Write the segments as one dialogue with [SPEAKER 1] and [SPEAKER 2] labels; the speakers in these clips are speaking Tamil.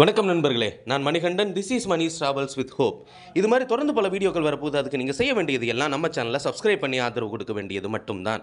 [SPEAKER 1] வணக்கம் நண்பர்களே. நான் Manikandan. This is Mani travels with hope இது மாதிரி தொடர்ந்து பல வீடியோக்கள் வரப்போது அதுக்கு நீங்கள் செய்ய வேண்டியது எல்லாம் நம்ம சேனலை சப்ஸ்கிரைப் பண்ணி ஆதரவு கொடுக்க வேண்டியது மட்டும்தான்.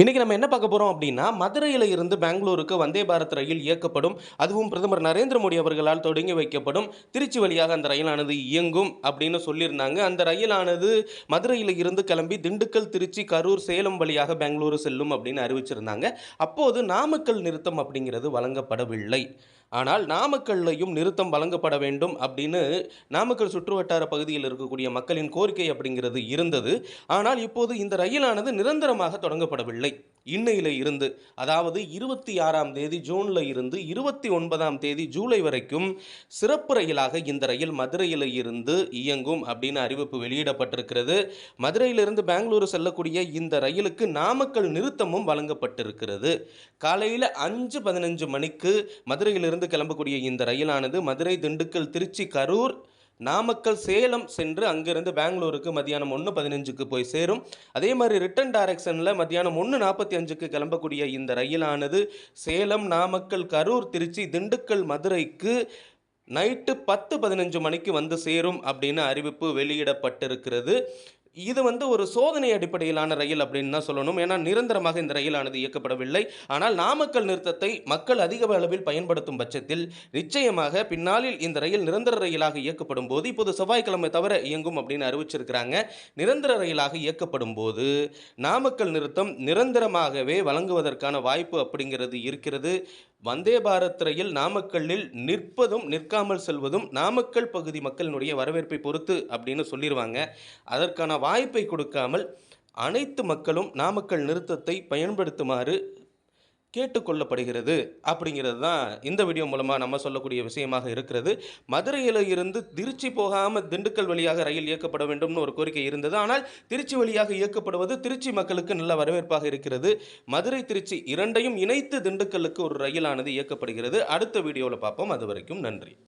[SPEAKER 1] இன்றைக்கி நம்ம என்ன பார்க்க போகிறோம் அப்படின்னா மதுரையில் இருந்து பெங்களூருக்கு வந்தே பாரத் ரயில் இயக்கப்படும். அதுவும் பிரதமர் நரேந்திர மோடி அவர்களால் தொடங்கி வைக்கப்படும். திருச்சி வழியாக அந்த ரயிலானது இயங்கும் அப்படின்னு சொல்லியிருந்தாங்க. அந்த ரயிலானது மதுரையில் இருந்து கிளம்பி திண்டுக்கல் திருச்சி கரூர் சேலம் வழியாக பெங்களூரு செல்லும் அப்படின்னு அறிவிச்சிருந்தாங்க. அப்போது நாமக்கல் நிறுத்தம் அப்படிங்கிறது வழங்கப்படவில்லை. ஆனால் நாமக்கல்லையும் நிறுத்தம் வழங்கப்பட வேண்டும் அப்படின்னு நாமக்கல் சுற்றுவட்டார பகுதியில் இருக்கக்கூடிய மக்களின் கோரிக்கை அப்படிங்கிறது இருந்தது. ஆனால் இப்போது இந்த ரயிலானது நிரந்தரமாக தொடங்கப்படவில்லை. இன்னையில் இருந்து அதாவது இருபத்தி ஆறாம் தேதி ஜூனில் இருந்து இருபத்தி ஒன்பதாம் தேதி ஜூலை வரைக்கும் சிறப்பு ரயிலாக இந்த ரயில் மதுரையில் இருந்து இயங்கும் அப்படின்னு அறிவிப்பு வெளியிடப்பட்டிருக்கிறது. மதுரையிலிருந்து பெங்களூரு செல்லக்கூடிய இந்த ரயிலுக்கு நாமக்கல் நிறுத்தமும் வழங்கப்பட்டிருக்கிறது. காலையில் அஞ்சு பதினஞ்சு மணிக்கு மதுரையிலிருந்து கிளம்பக்கூடிய இந்த ரயிலானது மதுரை திண்டுக்கல் திருச்சி கரூர் நாமக்கல் சேலம் சென்று அங்கிருந்து பெங்களூருக்கு மத்தியானம் ஒன்று பதினஞ்சுக்கு போய் சேரும். அதே மாதிரி ரிட்டன் டைரக்ஷனில் மத்தியானம் ஒன்று நாற்பத்தி அஞ்சுக்கு கிளம்பக்கூடிய இந்த ரயிலானது சேலம் நாமக்கல் கரூர் திருச்சி திண்டுக்கல் மதுரைக்கு நைட்டு பத்து பதினஞ்சு மணிக்கு வந்து சேரும் அப்படின்னு அறிவிப்பு வெளியிடப்பட்டிருக்கிறது. இது வந்து ஒரு சோதனை அடிப்படையிலான ரயில் அப்படின்னு தான் சொல்லணும். ஏன்னா நிரந்தரமாக இந்த ரயிலானது இயக்கப்படவில்லை. ஆனால் நாமக்கல் நிறுத்தத்தை மக்கள் அதிக அளவில் பயன்படுத்தும் பட்சத்தில் நிச்சயமாக பின்னாளில் இந்த ரயில் நிரந்தர ரயிலாக இயக்கப்படும் போது இப்போது செவ்வாய்க்கிழமை தவிர இயங்கும் அப்படின்னு அறிவிச்சிருக்கிறாங்க. நிரந்தர ரயிலாக இயக்கப்படும் போது நாமக்கல் நிறுத்தம் நிரந்தரமாகவே வழங்குவதற்கான வாய்ப்பு அப்படிங்கிறது இருக்கிறது. வந்தே பாரத் ரயில் நாமக்கல்லில் நிற்பதும் நிற்காமல் செல்வதும் நாமக்கல் பகுதி மக்களினுடைய வரவேற்பை பொறுத்து அப்படின்னு சொல்லிடுவாங்க அதற்கான வாய்ப்பை கொடுக்காமல் அனைத்து மக்களும் நாமக்கல் நிறுத்தத்தை பயன்படுத்துமாறு கேட்டுக்கொள்ளப்படுகிறது. அப்படிங்கிறது தான் இந்த வீடியோ மூலமாக நம்ம சொல்லக்கூடிய விஷயமாக இருக்கிறது. மதுரையில் இருந்து திருச்சி போகாமல் திண்டுக்கல் வழியாக ரயில் இயக்கப்பட வேண்டும்னு ஒரு கோரிக்கை இருந்தது. ஆனால் திருச்சி வழியாக இயக்கப்படுவது திருச்சி மக்களுக்கு நல்ல வரவேற்பாக இருக்கிறது. மதுரை திருச்சி இரண்டையும் இணைத்து திண்டுக்கல்லுக்கு ஒரு ரயிலானது இயக்கப்படுகிறது. அடுத்த வீடியோவில் பார்ப்போம். அது வரைக்கும் நன்றி.